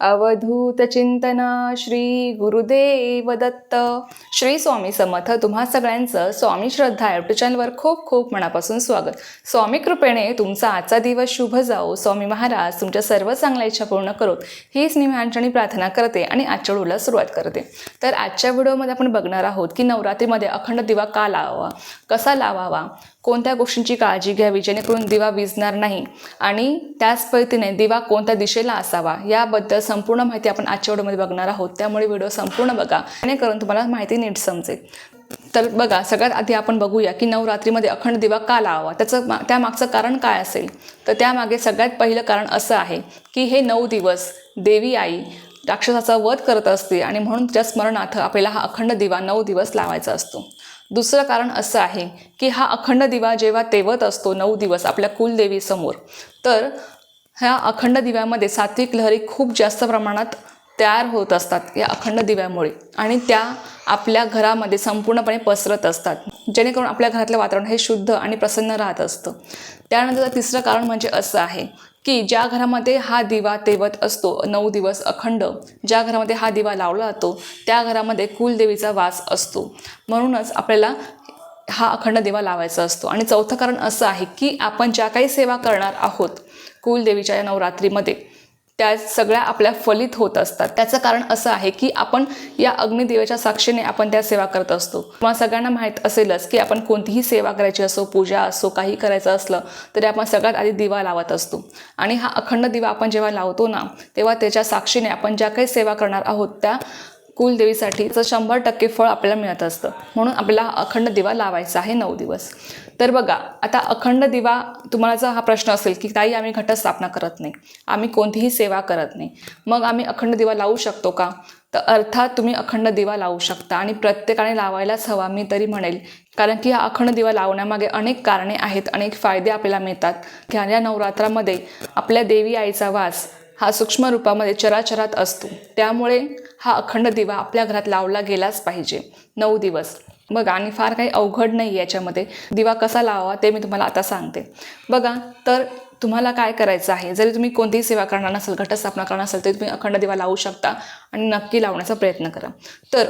अवधूत चिंतना श्री गुरुदेव दत्त. श्री स्वामी समर्थ. तुम्हा सगळ्यांचं स्वामी श्रद्धा युट्यूब चॅनलवर खूप खूप मनापासून स्वागत. स्वामी कृपेने तुमचा आजचा दिवस शुभ जाओ स्वामी महाराज तुमच्या सर्व चांगल्या इच्छा पूर्ण करोत. हीच मी ह्यांच्यानी प्रार्थना करते आणि आजच्या व्हिडिओला सुरुवात करते. तर आजच्या व्हिडिओमध्ये आपण बघणार आहोत की नवरात्रीमध्ये अखंड दिवा का लावावा? कसा लावावा? कोणत्या गोष्टींची काळजी घ्यावी जेणेकरून दिवा विजणार नाही? आणि त्याच पद्धतीने दिवा कोणत्या दिशेला असावा? याबद्दल संपूर्ण माहिती आपण आजच्या व्हिडिओमध्ये बघणार आहोत. त्यामुळे व्हिडिओ संपूर्ण बघा. जेणेकरून तुम्हाला माहिती नीट समजेल. तर बघा सगळ्यात आधी आपण बघूया की नवरात्रीमध्ये अखंड दिवा का लावावा? त्याचं मा त्यामागचं कारण काय असेल? तर त्यामागे सगळ्यात पहिलं कारण असं आहे की हे नऊ दिवस देवी आई राक्षसाचा वध करत असते आणि म्हणून तिच्या स्मरणार्थ आपल्याला हा अखंड दिवा नऊ दिवस लावायचा असतो. दुसरं कारण असं आहे की हा अखंड दिवा जेव्हा तेवत असतो नऊ दिवस आपल्या कुलदेवीसमोर तर ह्या अखंड दिव्यामध्ये सात्विक लहरी खूप जास्त प्रमाणात तयार होत असतात या अखंड दिव्यामुळे. आणि त्या आपल्या घरामध्ये संपूर्णपणे पसरत असतात. जेणेकरून आपल्या घरातलं वातावरण हे शुद्ध आणि प्रसन्न राहत असतं. त्यानंतर तिसरं कारण म्हणजे असं आहे की ज्या घरामध्ये हा दिवा तेवत असतो नऊ दिवस अखंड ज्या घरामध्ये हा दिवा लावला जातो त्या घरामध्ये कुलदेवीचा वास असतो. म्हणूनच आपल्याला हा अखंड दिवा लावायचा असतो. आणि चौथं कारण असं आहे की आपण ज्या काही सेवा करणार आहोत कुलदेवीच्या या नवरात्रीमध्ये त्या सगळ्या आपल्या फलित होत असतात. त्याचं कारण असं आहे की आपण या अग्निदेवाच्या साक्षीने आपण त्या सेवा करत असतो. तुम्हाला सगळ्यांना माहीत असेलच की आपण कोणतीही सेवा करायची असो पूजा असो काही करायचं असलं तरी आपण सगळ्यात आधी दिवा लावत असतो. आणि हा अखंड दिवा आपण जेव्हा लावतो ना तेव्हा त्याच्या साक्षीने आपण ज्या काही सेवा करणार आहोत त्या कुलदेवीसाठीचं शंभर टक्के फळ आपल्याला मिळत असतं. म्हणून आपल्याला अखंड दिवा लावायचा आहे नऊ दिवस. तर बघा आता अखंड दिवा तुम्हाला जर हा प्रश्न असेल की ताई आम्ही घटस्थापना करत नाही. आम्ही कोणतीही सेवा करत नाही. मग आम्ही अखंड दिवा लावू शकतो का? तर अर्थात तुम्ही अखंड दिवा लावू शकता आणि प्रत्येकाने लावायलाच हवा मी तरी म्हणेल. कारण की हा अखंड दिवा लावण्यामागे अनेक कारणे आहेत अनेक फायदे आपल्याला मिळतात. ह्या या नवरात्रामध्ये आपल्या देवी आईचा वास हा सूक्ष्म रूपामध्ये चराचरात असतो. त्यामुळे हा अखंड दिवा आपल्या घरात लावला गेलाच पाहिजे. नऊ दिवस. बघा आणि फार काही अवघड नाही याच्यामध्ये. दिवा कसा लावावा ते मी तुम्हाला आता सांगते. बघा तर तुम्हाला काय करायचं आहे? जरी तुम्ही कोणतीही सेवा करणार नसेल घटस्थापना करणार असेल तरी तुम्ही अखंड दिवा लावू शकता आणि नक्की लावण्याचा प्रयत्न करा. तर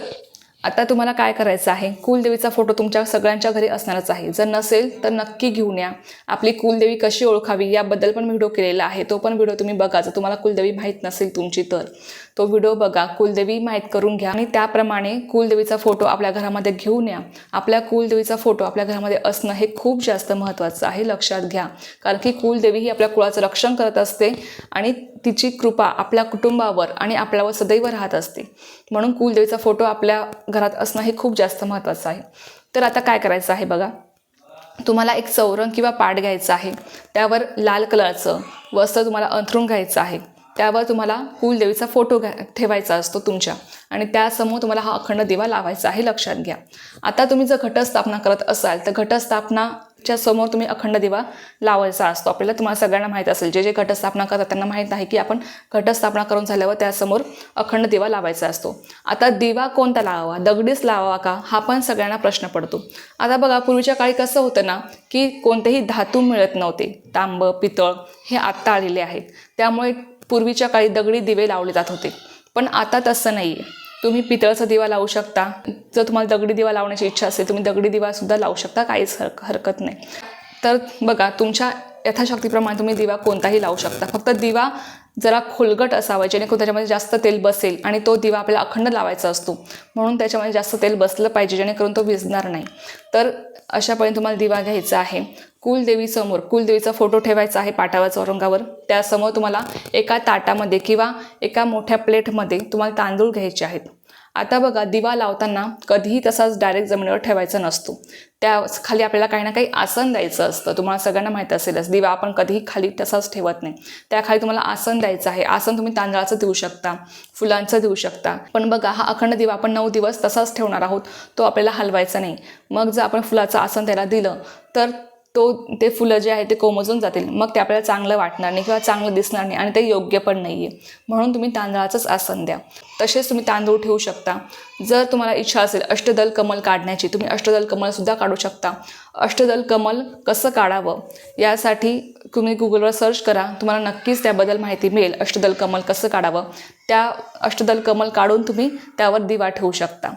आता तुम्हाला काय करायचं आहे? कुलदेवीचा फोटो तुमच्या सगळ्यांच्या घरी असणारच आहे. जर नसेल तर नक्की घेऊन या. आपली कुलदेवी कशी ओळखावी याबद्दल पण व्हिडिओ केलेला आहे. तो पण व्हिडिओ तुम्ही बघा. जर तुम्हाला कुलदेवी माहीत नसेल तुमची तर. तो व्हिडिओ बघा. कुलदेवी माहीत करून घ्या. आणि त्याप्रमाणे कुलदेवीचा फोटो आपल्या घरामध्ये घेऊन या. आपल्या कुलदेवीचा फोटो आपल्या घरामध्ये असणं हे खूप जास्त महत्त्वाचं आहे. लक्षात घ्या. कारण की कुलदेवी ही आपल्या कुळाचं रक्षण करत असते आणि तिची कृपा आपल्या कुटुंबावर आणि आपल्यावर सदैव राहत असते. म्हणून कुलदेवीचा फोटो आपल्या घरात असणं हे खूप जास्त महत्त्वाचं आहे. तर आता काय करायचं आहे बघा. तुम्हाला एक चौरंग किंवा पाट घ्यायचं आहे. त्यावर लाल कलरचं वस्त्र तुम्हाला अंथरून घ्यायचं आहे. त्यावर तुम्हाला कुलदेवीचा फोटो घ्या ठेवायचा असतो तुमच्या. आणि त्यासमोर तुम्हाला हा अखंड दिवा लावायचा आहे लक्षात घ्या. आता तुम्ही जर घटस्थापना करत असाल तर घटस्थापनाच्या समोर तुम्ही अखंड दिवा लावायचा असतो. आपल्याला तुम्हाला सगळ्यांना माहीत असेल जे जे घटस्थापना करतात त्यांना माहीत आहे की आपण घटस्थापना करून झाल्यावर त्यासमोर अखंड दिवा लावायचा असतो. आता दिवा कोणता लावावा? दगडीच लावावा का? हा पण सगळ्यांना प्रश्न पडतो. आता बघा पूर्वीच्या काळी कसं होतं ना की कोणतेही धातू मिळत नव्हते. तांब पितळ हे आत्ता आलेले आहेत. त्यामुळे पूर्वीच्या काळी दगडी दिवे लावले जात होते. पण आता तसं नाही आहे तुम्ही पितळचा दिवा लावू शकता. जर तुम्हाला दगडी दिवा लावण्याची इच्छा असेल तुम्ही दगडी दिवासुद्धा लावू शकता. काहीच हरक हरकत नाही. तर बघा तुमच्या यथाशक्तीप्रमाणे तुम्ही दिवा कोणताही लावू शकता. फक्त दिवा जरा खोलगट असावा जेणेकरून त्याच्यामध्ये जास्त तेल बसेल आणि तो दिवा आपल्याला अखंड लावायचा असतो. म्हणून त्याच्यामध्ये जास्त तेल बसलं पाहिजे जेणेकरून तो विजणार नाही. तर अशापर्यंत तुम्हाला दिवा घ्यायचा आहे. कुलदेवीसमोर कुलदेवीचा फोटो ठेवायचा आहे पाटावर चौरंगावर त्यासमोर तुम्हाला एका ताटामध्ये किंवा एका मोठ्या प्लेटमध्ये तुम्हाला तांदूळ घ्यायचे आहेत. आता बघा दिवा लावताना कधीही तसाच डायरेक्ट जमिनीवर ठेवायचा नसतो. त्या खाली आपल्याला काही ना काही आसन द्यायचं असतं. तुम्हाला सगळ्यांना माहीत असेलच. दिवा आपण कधीही खाली तसाच ठेवत नाही. त्याखाली तुम्हाला आसन द्यायचं आहे. आसन तुम्ही तांदळाचं देऊ शकता फुलांचं देऊ शकता. पण बघा हा अखंड दिवा आपण नऊ दिवस तसाच ठेवणार आहोत तो आपल्याला हलवायचा नाही. मग जर आपण फुलाचं आसन त्याला दिलं तर तो ते फुलं जे आहे ते कोमजून जातील. मग ते आपल्याला चांगलं वाटणार नाही किंवा चांगलं दिसणार नाही आणि ते योग्य पण नाही आहे म्हणून तुम्ही तांदळाचंच आसन द्या. तसेच तुम्ही तांदूळ ठेवू शकता. जर तुम्हाला इच्छा असेल अष्टदल कमल काढण्याची तुम्ही अष्टदल कमलसुद्धा काढू शकता. अष्टदल कमल कसं काढावं? यासाठी तुम्ही गुगलवर सर्च करा. तुम्हाला नक्कीच त्याबद्दल माहिती मिळेल अष्टदल कमल कसं काढावं. त्या अष्टदल कमल काढून तुम्ही त्यावर दिवा ठेवू शकता.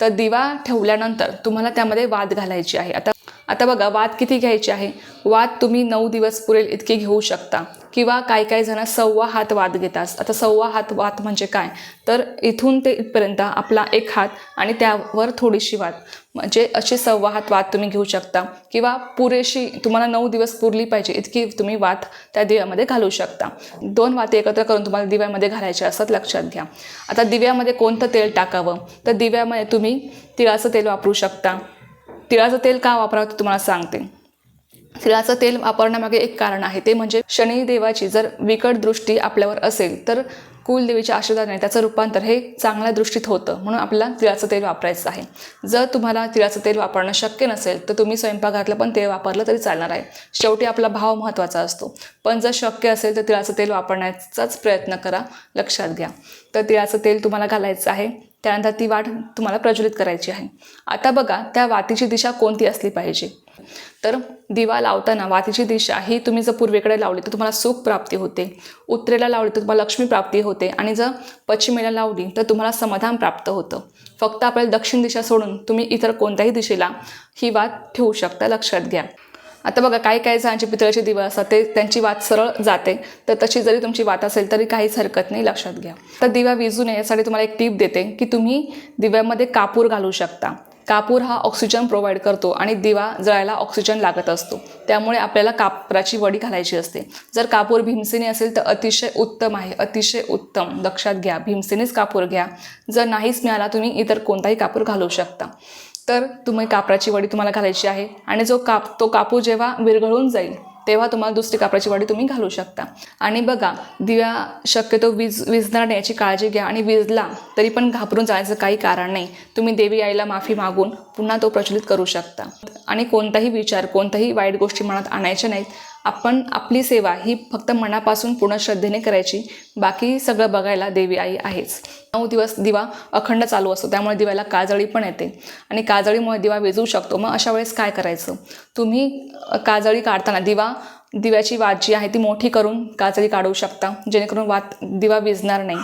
तर दिवा ठेवल्यानंतर तुम्हाला त्यामध्ये वाद घालायची आहे. आता आता बघा वाद किती घ्यायची आहे? वाद तुम्ही नऊ दिवस पुरेल इतके घेऊ शकता. किंवा काही काही जण सव्वा हात वाद घेतात. आता सव्वा हात वाद म्हणजे काय? तर इथून ते इथपर्यंत आपला एक हात आणि त्यावर थोडीशी वाद म्हणजे असे सव्वा हात वाद तुम्ही घेऊ शकता. किंवा पुरेशी तुम्हाला नऊ दिवस पुरली पाहिजे इतकी तुम्ही वात त्या दिव्यामध्ये घालू शकता. दोन वाती एकत्र करून तुम्हाला दिव्यामध्ये घालायचे असतात लक्षात घ्या. आता दिव्यामध्ये कोणतं तेल टाकावं? तर दिव्यामध्ये तुम्ही तिळाचं तेल वापरू शकता. तिळाचं तेल का वापरावं ते तुम्हाला सांगते. तिळाचं तेल वापरण्यामागे एक कारण आहे ते म्हणजे शनिदेवाची जर विकट दृष्टी आपल्यावर असेल तर कुलदेवीच्या आशीर्वादाने त्याचं रूपांतर हे चांगल्या दृष्टीत होतं म्हणून आपल्याला तिळाचं तेल वापरायचं आहे. जर तुम्हाला तिळाचं तेल वापरणं शक्य नसेल तर तुम्ही स्वयंपाकघरातलं पण तेल वापरलं तरी चालणार आहे. शेवटी आपला भाव महत्त्वाचा असतो. पण जर शक्य असेल तर तिळाचं तेल वापरण्याचाच प्रयत्न करा लक्षात घ्या. तर तिळाचं तेल तुम्हाला घालायचं आहे. त्यानंतर ती वाट तुम्हाला प्रज्वलित करायची आहे. आता बघा त्या वातीची दिशा कोणती असली पाहिजे? तर दिवा लावताना वातीची दिशा ही तुम्ही जर पूर्वेकडे लावली तर तुम्हाला सुख प्राप्ती होते. उत्तरेला लावली तर तुम्हाला लक्ष्मी प्राप्ती होते. आणि जर पश्चिमेला लावली तर तुम्हाला समाधान प्राप्त होतं. फक्त आपल्याला दक्षिण दिशा सोडून तुम्ही इतर कोणत्याही दिशेला ही वात ठेवू शकता लक्षात घ्या. आता बघा काही काही जणांचे पितळेचे दिवा असतात ते त्यांची वात सरळ जाते. तर तशी जरी तुमची वात असेल तरी काहीच हरकत नाही लक्षात घ्या. तर दिवा विजू नये यासाठी तुम्हाला एक टीप देते की तुम्ही दिव्यामध्ये कापूर घालू शकता. कापूर हा ऑक्सिजन प्रोव्हाइड करतो आणि दिवा जळायला ऑक्सिजन लागत असतो. त्यामुळे आपल्याला कापराची वडी घालायची असते. जर कापूर भीमसेने असेल तर अतिशय उत्तम आहे. अतिशय उत्तम. लक्षात घ्या भीमसेनेच कापूर घ्या. जर नाहीच मिळाला तुम्ही इतर कोणताही कापूर घालू शकता. तर तुम्ही कापराची वडी तुम्हाला घालायची आहे. आणि जो काप तो कापू जेव्हा विरघळून जाईल तेव्हा तुम्हाला दुसरी कापराची वडी तुम्ही घालू शकता. आणि बघा दिव्या शक्यतो वीज विजणार नाही याची काळजी घ्या आणि विजला तरी पण घाबरून जायचं काही कारण नाही. तुम्ही देवी आईला माफी मागून पुन्हा तो प्रचलित करू शकता. आणि कोणताही विचार कोणत्याही वाईट गोष्टी मनात आणायच्या नाहीत. आपण आपली सेवा ही फक्त मनापासून पूर्ण श्रद्धेने करायची बाकी सगळं बघायला देवी आई आहेच. नऊ दिवस दिवा अखंड चालू असतो त्यामुळे दिव्याला काजळी पण येते. आणि काजळीमुळे दिवा विजू शकतो मग अशा वेळेस काय करायचं? तुम्ही काजळी काढताना दिवा दिव्याची वात जी आहे ती मोठी करून काजळी काढू शकता जेणेकरून वात दिवा विजणार नाही.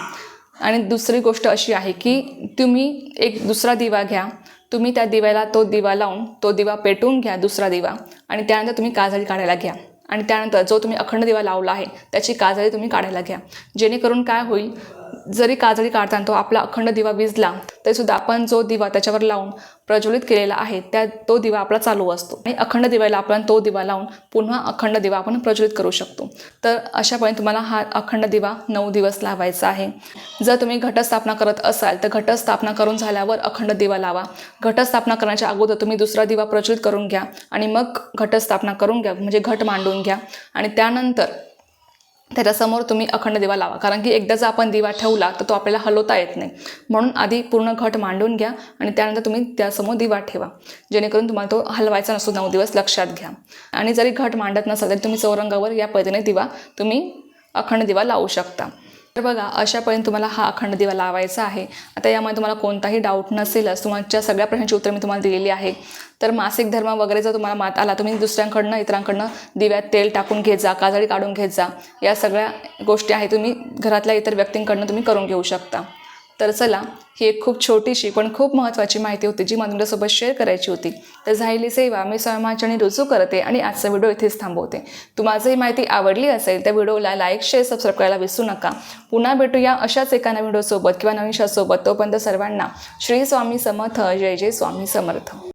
आणि दुसरी गोष्ट अशी आहे की तुम्ही एक दुसरा दिवा घ्या तुम्ही त्या दिव्याला तो दिवा लावून तो दिवा पेटवून घ्या दुसरा दिवा आणि त्यानंतर तुम्ही काजळी काढायला घ्या. आणि त्यानंतर जो तुम्ही अखंड दिवा लावला आहे त्याची काजळी तुम्ही काढायला घ्या. जेणेकरून काय होईल जरी काजळी काढताना तो आपला अखंड दिवा विजला तरीसुद्धा आपण जो दिवा त्याच्यावर लावून प्रज्वलित केलेला आहे त्या तो दिवा आपला चालू असतो. आणि अखंड दिव्याला आपण तो दिवा लावून पुन्हा अखंड दिवा आपण प्रज्वलित करू शकतो. तर अशापणे तुम्हाला हा अखंड दिवा नऊ दिवस लावायचा आहे. जर तुम्ही घटस्थापना करत असाल तर घटस्थापना करून झाल्यावर अखंड दिवा लावा. घटस्थापना करण्याच्या अगोदर तुम्ही दुसरा दिवा प्रज्वलित करून घ्या आणि मग घटस्थापना करून घ्या म्हणजे घट मांडून घ्या. आणि त्यानंतर त्याच्यासमोर तुम्ही अखंड दिवा लावा. कारण की एकदा जर आपण दिवा ठेवला तर तो आपल्याला हलवता येत नाही. म्हणून आधी पूर्ण घट मांडून घ्या आणि त्यानंतर तुम्ही त्यासमोर दिवा ठेवा. जेणेकरून तुम्हाला तो हलवायचा नसतो. नऊ दिवस लक्षात घ्या. आणि जरी घट मांडत नसाल तरी तुम्ही चौरंगावर या पद्धतीने दिवा तुम्ही अखंड दिवा लावू शकता. तर बघा अशापर्यंत तुम्हाला हा अखंड दिवा लावायचा आहे. आता यामध्ये तुम्हाला कोणताही डाऊट नसेलच तुमच्या सगळ्या प्रश्नांची उत्तर मी तुम्हाला दिलेली आहे. तर मासिक धर्म वगैरे जर तुम्हाला मात आला तुम्ही दुसऱ्यांकडनं इतरांकडनं दिव्यात तेल टाकून घेत जा काजळी काढून घेत जा. या सगळ्या गोष्टी आहे तुम्ही घरातल्या इतर व्यक्तींकडनं तुम्ही करून घेऊ शकता. तर चला ही एक खूप छोटीशी पण खूप महत्त्वाची माहिती होती जी मला तुमच्यासोबत शेअर करायची होती. तर झालेली सेवा मी स्वयंमाचणी रुजू करते आणि आजचा व्हिडिओ इथेच थांबवते. तुम्हाला ही माहिती आवडली असेल तर व्हिडिओला लाईक शेअर सबस्क्राईब करायला विसरू नका. पुन्हा भेटूया अशाच एका नवीन व्हिडिओसोबत किंवा नवीन शासोबत तोपर्यंत सर्वांना श्री स्वामी समर्थ जय जय स्वामी समर्थ.